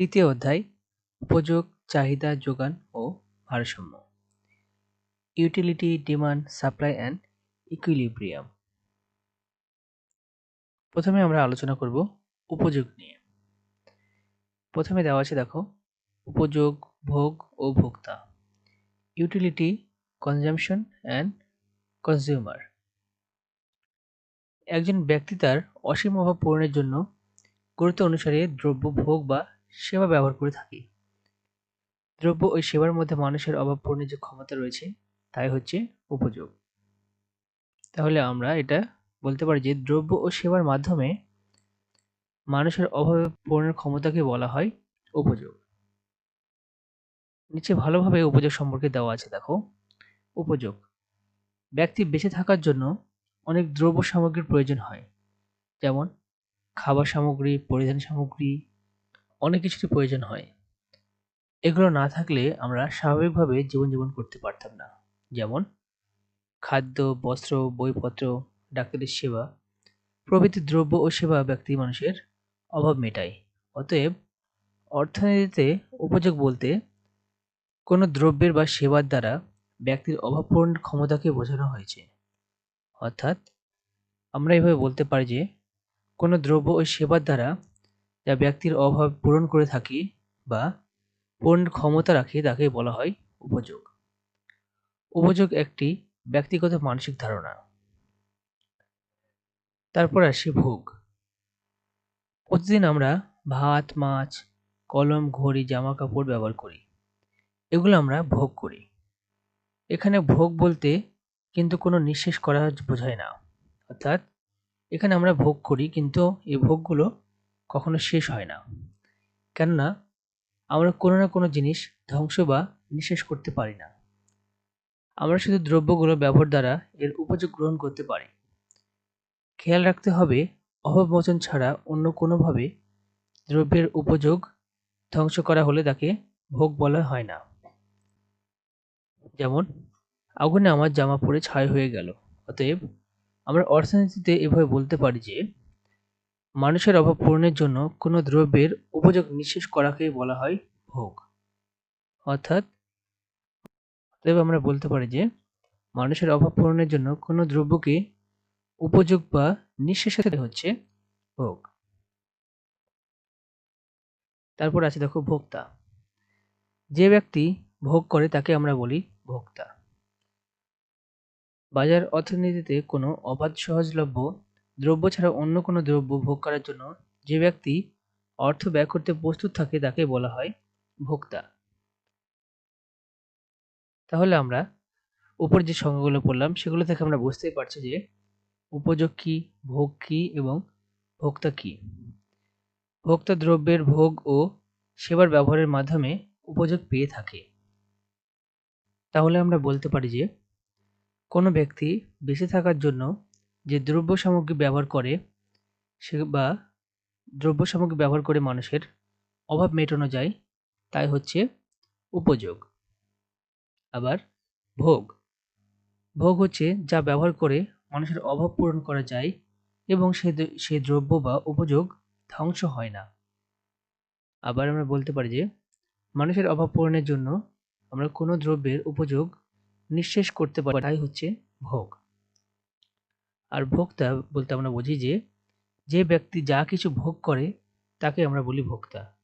তৃতীয় অধ্যায়, উপযোগ, চাহিদা, যোগান ও ভারসাম্য। Utility demand supply and equilibrium প্রথমে আমরা আলোচনা করব উপযোগ নিয়ে। প্রথমে দেওয়া আছে, দেখো, উপযোগ, ভোগ ও ভোক্তা। ইউটিলিটি কনজামশন অ্যান্ড কনজিউমার একজন ব্যক্তি তার অসীম অভাব পূরণের জন্য গুরুত্ব অনুসারে দ্রব্য ভোগ বা সেবা ব্যবহার করে থাকি। দ্রব্য ও সেবার মধ্যে মানুষের অভাব পূরণের যে ক্ষমতা রয়েছে, তাই হচ্ছে উপযোগ। তাহলে আমরা এটা বলতে পারি যে, দ্রব্য ও সেবার মাধ্যমে মানুষের অভাব পূরণের ক্ষমতাকে বলা হয় উপযোগ। নিচে ভালোভাবে উপযোগ সম্পর্কে দেওয়া আছে, দেখো। উপযোগ। ব্যক্তি বেঁচে থাকার জন্য অনেক দ্রব্য সামগ্রীর প্রয়োজন হয়। যেমন, খাবার সামগ্রী, পরিধান সামগ্রী অনেক কিছুরই প্রয়োজন হয়। এগুলো না থাকলে আমরা স্বাভাবিকভাবে জীবনযাপন করতে পারতাম না। যেমন, খাদ্য, বস্ত্র, বইপত্র, ডাক্তারের সেবা, প্রভৃতি দ্রব্য ও সেবা ব্যক্তি মানুষের অভাব মেটায়। অতএব, অর্থনীতিতে উপযোগ বলতে কোনো দ্রব্যের বা সেবার দ্বারা ব্যক্তির অভাব পূরণের ক্ষমতাকে বোঝানো হয়েছে। অর্থাৎ, আমরা এভাবে বলতে পারি যে, কোনো দ্রব্য ও সেবার দ্বারা যা ব্যক্তির অভাব পূরণ করে থাকি বা পূরণের ক্ষমতা রাখে তাকে বলা হয় উপযোগ। উপযোগ একটি ব্যক্তিগত মানসিক ধারণা। তারপর আসি ভোগ। প্রতিদিন আমরা ভাত, মাছ, কলম, ঘড়ি জামা কাপড় ব্যবহার করি। এগুলো আমরা ভোগ করি। এখানে ভোগ বলতে কিন্তু কোনো নিঃশেষ করা বোঝায় না। অর্থাৎ এখানে আমরা ভোগ করি কিন্তু এই ভোগগুলো কখনো শেষ হয় না। কেননা, আমরা কোনো না কোনো জিনিস ধ্বংস বা নিঃশেষ করতে পারি না। আমরা শুধু দ্রব্যগুলো ব্যবহার দ্বারা এর উপযোগ গ্রহণ করতে পারি। খেয়াল রাখতে হবে অভাবমোচন ছাড়া অন্য কোনোভাবে দ্রব্যের উপযোগ ধ্বংস করা হলে তাকে ভোগ বলা হয় না। যেমন, আগুনে আমার জামা পরে ছাই হয়ে গেল। অতএব, আমরা অর্থনীতিতে এভাবে বলতে পারি যে মানুষের অভাব পূরণের জন্য কোনো দ্রব্যের উপযোগ নিঃশেষ করাকে বলা হয় ভোগ। অর্থাৎ আমরা বলতে পারি যে, মানুষের অভাব পূরণের জন্য কোনো দ্রব্যকে উপযোগ বা নিঃশেষে হচ্ছে ভোগ। তারপর আছে দেখো ভোক্তা। যে ব্যক্তি ভোগ করে তাকে আমরা বলি ভোক্তা। বাজার অর্থনীতিতে কোনো অবাধ সহজলভ্য দ্রব্য ছাড়া অন্য কোনো দ্রব্য ভোগ করার জন্য যে ব্যক্তি অর্থ ব্যয় করতে প্রস্তুত থাকে তাকে বলা হয় ভোক্তা। তাহলে আমরা উপর যে সংজ্ঞাগুলো পড়লাম, সেগুলো থেকে আমরা বুঝতেই পারছি যে উপযোগ কী, ভোগ কী এবং ভোক্তা কী। ভোক্তা দ্রব্যের ভোগ ও সেবার ব্যবহারের মাধ্যমে উপযোগ পেয়ে থাকে। তাহলে আমরা বলতে পারি যে কোনো ব্যক্তি বেঁচে থাকার জন্য যে দ্রব্য সামগ্রী ব্যবহার করে সে বা দ্রব্য সামগ্রী ব্যবহার করে মানুষের অভাব মেটানো যায়, তাই হচ্ছে উপযোগ। আবার ভোগ। ভোগ হচ্ছে যা ব্যবহার করে মানুষের অভাব পূরণ করা যায় এবং সে সে দ্রব্য বা উপযোগ ধ্বংস হয় না। আবার আমরা বলতে পারি যে মানুষের অভাব পূরণের জন্য আমরা কোনো দ্রব্যের উপযোগ নিঃশেষ করতে পারি তাই হচ্ছে ভোগ। আর ভোক্তা বলতে আমরা বুঝি যে যে ব্যক্তি যা কিছু ভোগ করে, তাকে আমরা বলি ভোক্তা।